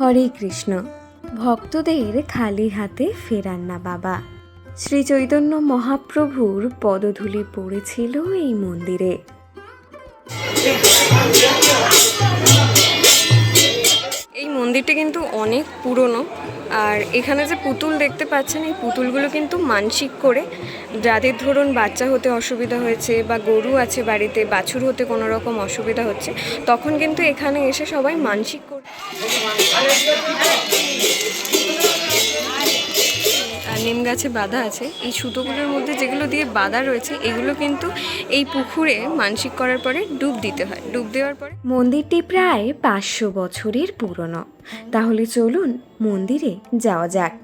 হরে কৃষ্ণ। ভক্তদের খালি হাতে ফেরান না বাবা। শ্রী চৈতন্য মহাপ্রভুর পদধূলি পড়েছিল এই মন্দিরে। মন্দিরটা কিন্তু অনেক পুরনো। আর এখানে যে পুতুল দেখতে পাচ্ছেন, এই পুতুলগুলো কিন্তু মানসিক করে। যাদের ধরুন বাচ্চা হতে অসুবিধা হয়েছে বা গরু আছে বাড়িতে, বাছুর হতে কোনো রকম অসুবিধা হচ্ছে, তখন কিন্তু এখানে এসে সবাই মানসিক করে। নিম গাছে বাঁধা আছে, এই সুতোগুলোর মধ্যে যেগুলো দিয়ে বাঁধা রয়েছে, এগুলো কিন্তু এই পুকুরে মানসিক করার পরে ডুব দিতে হয়। ডুব দেওয়ার পরে মন্দিরটি প্রায় পাঁচশো বছরের পুরনো। তাহলে চলুন মন্দিরে যাওয়া যাক।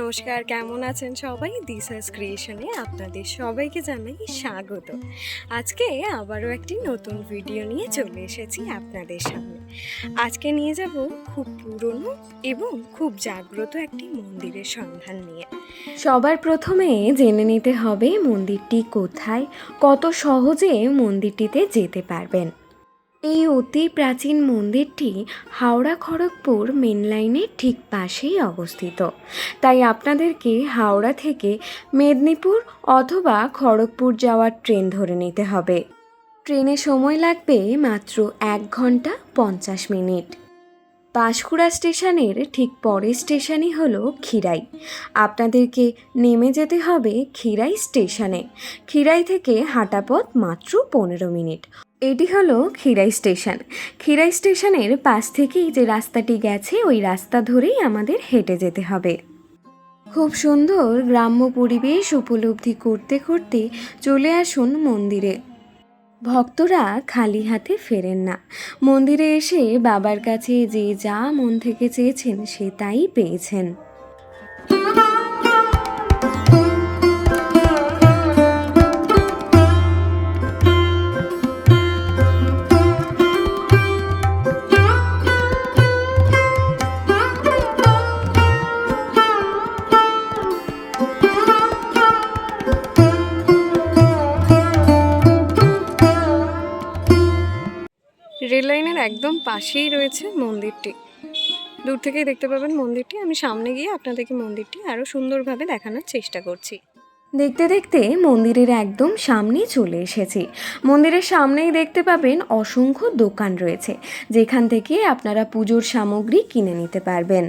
নমস্কার, কেমন আছেন সবাই? দিশাস ক্রিয়েশনে আপনাদের সবাইকে জানাই স্বাগত। আজকে আবারও একটি নতুন ভিডিও নিয়ে চলে এসেছি আপনাদের সামনে। আজকে নিয়ে যাব খুব পুরনো এবং খুব জাগ্রত একটি মন্দিরের সন্ধান নিয়ে। সবার প্রথমে জেনে নিতে হবে মন্দিরটি কোথায়, কত সহজে মন্দিরটিতে যেতে পারবেন। এই অতি প্রাচীন মন্দিরটি হাওড়া খড়গপুর মেন লাইনের ঠিক পাশেই অবস্থিত। তাই আপনাদেরকে হাওড়া থেকে মেদিনীপুর অথবা খড়গপুর যাওয়ার ট্রেন ধরে নিতে হবে। ট্রেনে সময় লাগবে মাত্র এক ঘণ্টা পঞ্চাশ মিনিট। পাঁশকুড়া স্টেশনের ঠিক পরের স্টেশনই হলো খিরাই আপনাদেরকে নেমে যেতে হবে খিরাই স্টেশনে। খিরাই থেকে হাঁটা পথ মাত্র পনেরো মিনিট। এটি হলো খিরাই স্টেশন। খিরাই স্টেশনের পাশ থেকেই যে রাস্তাটি গেছে, ওই রাস্তা ধরেই আমাদের হেঁটে যেতে হবে। খুব সুন্দর গ্রাম্য পরিবেশ উপলব্ধি করতে করতে চলে আসুন মন্দিরে। ভক্তরা খালি হাতে ফেরেন না। মন্দিরে এসে বাবার কাছে যে যা মন থেকে চেয়েছেন, সে তাই পেয়েছেন। রেল লাইনের একদম পাশেই রয়েছে মন্দিরটি। দূর থেকেই দেখতে পাবেন মন্দিরটি। আমি সামনে গিয়ে আপনাদেরকে মন্দিরটি আরও সুন্দরভাবে দেখানোর চেষ্টা করছি। দেখতে দেখতে মন্দিরের একদম সামনে চলে এসেছি। মন্দিরের সামনেই দেখতে পাবেন অসংখ্য দোকান রয়েছে, যেখান থেকে আপনারা পুজোর সামগ্রী কিনে নিতে পারবেন।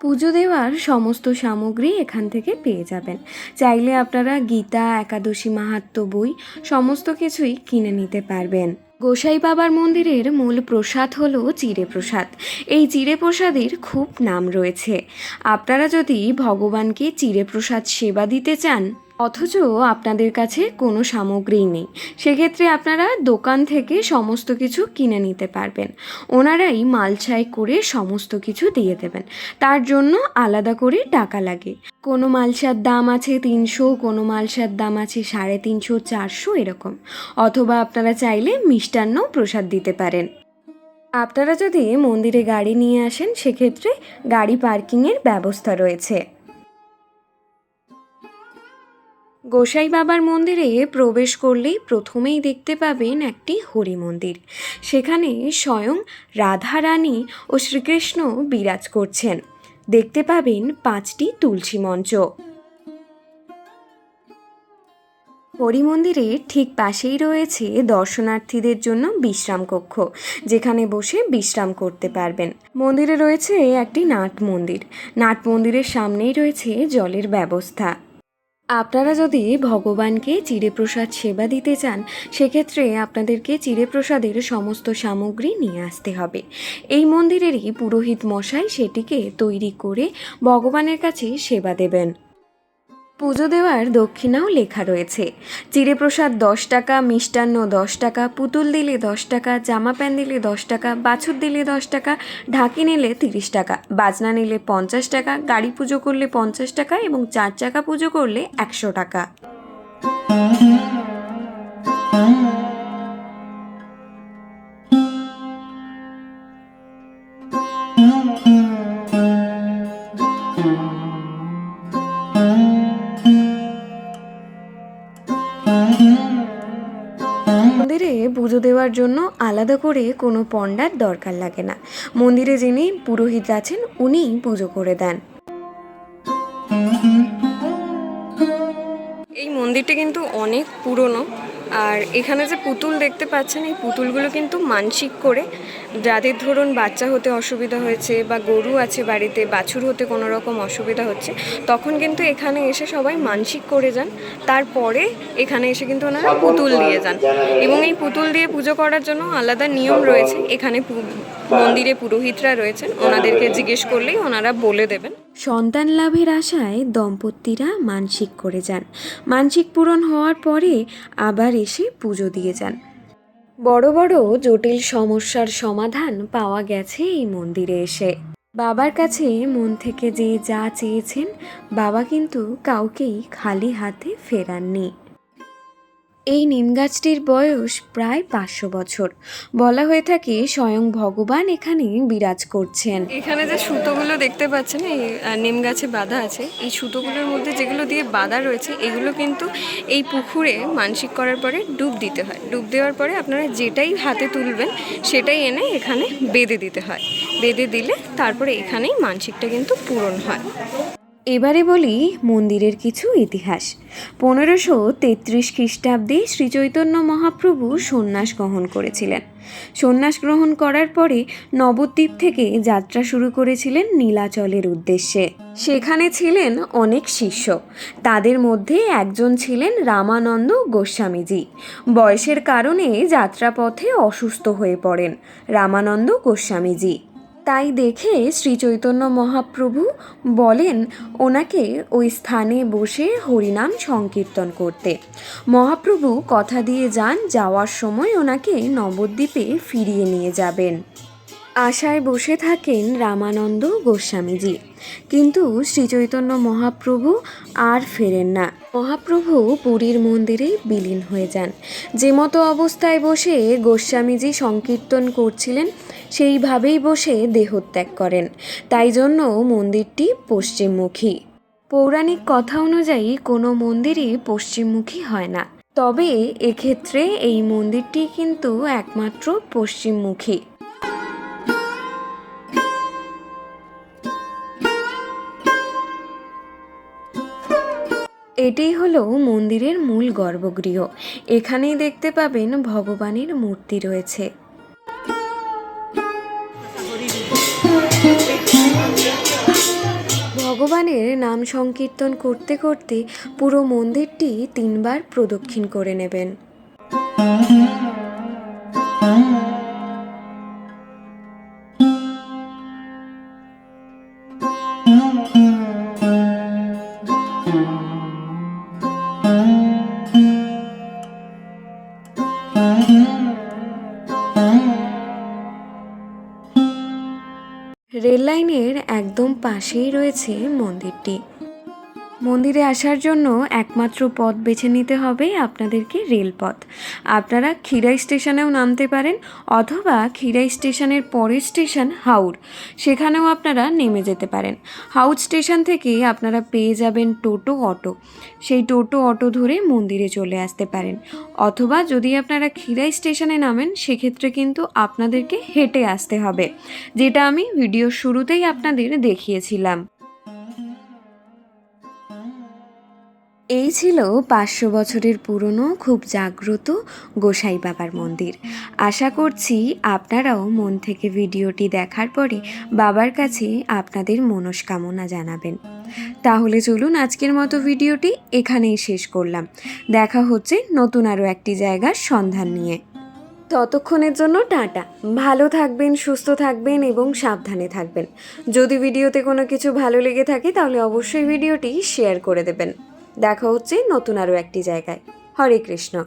পুজো দেওয়ার সমস্ত সামগ্রী এখান থেকে পেয়ে যাবেন। চাইলে আপনারা গীতা, একাদশী, মাহাত্ম্য বই সমস্ত কিছুই কিনে নিতে পারবেন। গোসাই বাবার মন্দিরের মূল প্রসাদ হলো চিড়ে প্রসাদ। এই চিড়ে প্রসাদের খুব নাম রয়েছে। আপনারা যদি ভগবানকে চিড়ে প্রসাদ সেবা দিতে চান, অথচ আপনাদের কাছে কোনো সামগ্রী নেই, সেক্ষেত্রে আপনারা দোকান থেকে সমস্ত কিছু কিনে নিতে পারবেন। ওনারাই মালছাই করে সমস্ত কিছু দিয়ে দেবেন। তার জন্য আলাদা করে টাকা লাগে। কোনো মালসার দাম আছে তিনশো, কোনো মালসার দাম আছে সাড়ে তিনশো, চারশো, এরকম। অথবা আপনারা চাইলে মিষ্টান্ন প্রসাদ দিতে পারেন। আপনারা যদি মন্দিরে গাড়ি নিয়ে আসেন, সেক্ষেত্রে গাড়ি পার্কিংয়ের ব্যবস্থা রয়েছে। গোসাই বাবার মন্দিরে প্রবেশ করলেই প্রথমেই দেখতে পাবেন একটি হরি মন্দির। সেখানে স্বয়ং রাধা রানী ও শ্রীকৃষ্ণ বিরাজ করছেন। দেখতে পাবেন পাঁচটি তুলসী মঞ্চ। হরি মন্দিরের ঠিক পাশেই রয়েছে দর্শনার্থীদের জন্য বিশ্রাম কক্ষ যেখানে বসে বিশ্রাম করতে পারবেন। মন্দিরে রয়েছে একটি নাট মন্দির। নাট মন্দিরের সামনেই রয়েছে জলের ব্যবস্থা। আপনারা যদি ভগবানকে চিড়েপ্রসাদ সেবা দিতে চান, সেক্ষেত্রে আপনাদেরকে চিড়েপ্রসাদের সমস্ত সামগ্রী নিয়ে আসতে হবে। এই মন্দিরেরই পুরোহিত মশাই সেটিকে তৈরি করে ভগবানের কাছে সেবা দেবেন। পুজো দেওয়ার দক্ষিণাও লেখা রয়েছে। চিড়েপ্রসাদ দশ টাকা, মিষ্টান্ন দশ টাকা, পুতুল দিলে দশ টাকা, জামা প্যান্ট দিলে দশ টাকা, বাছুর দিলে দশ টাকা, ঢাকি নিলে তিরিশ টাকা, বাজনা নিলে পঞ্চাশ টাকা, গাড়ি পুজো করলে পঞ্চাশ টাকা এবং চার চাকা পুজো করলে একশো টাকা। মন্দিরে পুজো জন্য আলাদা করে কোনো পণ্ডার দরকার লাগে না। মন্দিরে যিনি পুরোহিত আছেন, উনিই পুজো করে দেন। এই মন্দিরটা কিন্তু অনেক পুরনো। আর এখানে যে পুতুল দেখতে পাচ্ছেন, এই পুতুলগুলো কিন্তু মানসিক করে যাদের ধরুন বাচ্চা হতে অসুবিধা হয়েছে বা গরু আছে বাড়িতে বাছুর হতে কোনো রকম অসুবিধা হচ্ছে তখন কিন্তু এখানে এসে সবাই মানসিক করে যান। তারপরে এখানে এসে কিন্তু ওনারা পুতুল দিয়ে যান। এবং এই পুতুল দিয়ে পুজো করার জন্য আলাদা নিয়ম রয়েছে। এখানে মন্দিরে পুরোহিতরা রয়েছেন। ওনাদেরকে জিজ্ঞেস করলেই ওনারা বলে দেবেন। সন্তান লাভের আশায় দম্পতিরা মানসিক করে যান। মানসিক পূরণ হওয়ার পরে আবার এসে পুজো দিয়ে যান। বড় বড় জটিল সমস্যার সমাধান পাওয়া গেছে এই মন্দিরে এসে। বাবার কাছে মন থেকে যে যা চেয়েছেন, বাবা কিন্তু কাউকেই খালি হাতে ফেরাননি। এই নিম গাছটির বয়স প্রায় পাঁচশো বছর। বলা হয়ে থাকে স্বয়ং ভগবান এখানে বিরাজ করছেন। এখানে যে সুতোগুলো দেখতে পাচ্ছেন, এই নিম গাছে বাঁধা আছে। এই সুতোগুলোর মধ্যে যেগুলো দিয়ে বাঁধা রয়েছে, এগুলো কিন্তু এই পুকুরে মানসিক করার পরে ডুব দিতে হয়। ডুব দেওয়ার পরে আপনারা যেটাই হাতে তুলবেন, সেটাই এনে এখানে বেঁধে দিতে হয়। বেঁধে দিলে তারপরে এখানেই মানসিকটা কিন্তু পূরণ হয়। এবারে বলি মন্দিরের কিছু ইতিহাস। পনেরোশো তেত্রিশ খ্রিস্টাব্দে শ্রীচৈতন্য মহাপ্রভু সন্ন্যাস গ্রহণ করেছিলেন। সন্ন্যাস গ্রহণ করার পরে নবদ্বীপ থেকে যাত্রা শুরু করেছিলেন নীলাচলের উদ্দেশ্যে। সেখানে ছিলেন অনেক শিষ্য। তাদের মধ্যে একজন ছিলেন রামানন্দ গোস্বামীজি। বয়সের কারণে যাত্রাপথে অসুস্থ হয়ে পড়েন রামানন্দ গোস্বামীজি। তাই দেখে শ্রী চৈতন্য মহাপ্রভু বলেন, ওনাকে ওই স্থানে বসে হরিনাম সংকীর্তন করতে। মহাপ্রভু কথা দিয়ে যান, যাওয়ার সময় ওনাকে নবদ্বীপে ফিরিয়ে নিয়ে যাবেন। আশায় বসে থাকেন রামানন্দ গোস্বামীজি। কিন্তু শ্রীচৈতন্য মহাপ্রভু আর ফেরেন না। মহাপ্রভু পুরীর মন্দিরেই বিলীন হয়ে যান। যে মতো অবস্থায় বসে গোস্বামীজি সংকীর্তন করছিলেন, সেইভাবেই বসে দেহত্যাগ করেন। তাই জন্য মন্দিরটি পশ্চিমমুখী। পৌরাণিক কথা অনুযায়ী কোনো মন্দিরই পশ্চিমমুখী হয় না। তবে এক্ষেত্রে এই মন্দিরটি কিন্তু একমাত্র পশ্চিমমুখী। এটাই হলো মন্দিরের মূল গর্ভগৃহ। এখানেই দেখতে পাবেন ভগবানের মূর্তি রয়েছে। ভগবানের নাম সংকীর্তন করতে করতে পুরো মন্দিরটি তিনবার প্রদক্ষিণ করে নেবেন। রেল লাইনের একদম পাশেই রয়েছে মন্দিরটি। মন্দিরে আসার জন্য একমাত্র পথ বেছে নিতে হবে আপনাদেরকে রেলপথ। আপনারা খিরাই স্টেশনেও নামতে পারেন অথবা খিরাই স্টেশনের পরের স্টেশন হাওড় সেখানেও আপনারা নেমে যেতে পারেন। হাউড স্টেশন থেকে আপনারা পেয়ে যাবেন টোটো অটো। সেই টোটো অটো ধরে মন্দিরে চলে আসতে পারেন। অথবা যদি আপনারা খিরাই স্টেশনে নামেন, সেক্ষেত্রে কিন্তু আপনাদেরকে হেঁটে আসতে হবে। যেটা আমি ভিডিওর শুরুতেই আপনাদের দেখিয়েছিলাম। এই ছিল পাঁচশো বছরের পুরনো, খুব জাগ্রত গোসাই বাবার মন্দির। আশা করছি আপনারাও মন থেকে ভিডিওটি দেখার পরে বাবার কাছে আপনাদের মনস্কামনা জানাবেন। তাহলে চলুন আজকের মতো ভিডিওটি এখানেই শেষ করলাম। দেখা হচ্ছে নতুন আরও একটি জায়গার সন্ধান নিয়ে। ততক্ষণের জন্য টাটা। ভালো থাকবেন, সুস্থ থাকবেন এবং সাবধানে থাকবেন। যদি ভিডিওতে কোনো কিছু ভালো লেগে থাকে তাহলে অবশ্যই ভিডিওটি শেয়ার করে দেবেন। দেখা হচ্ছে নতুন আরও একটি জায়গায়। হরে কৃষ্ণ।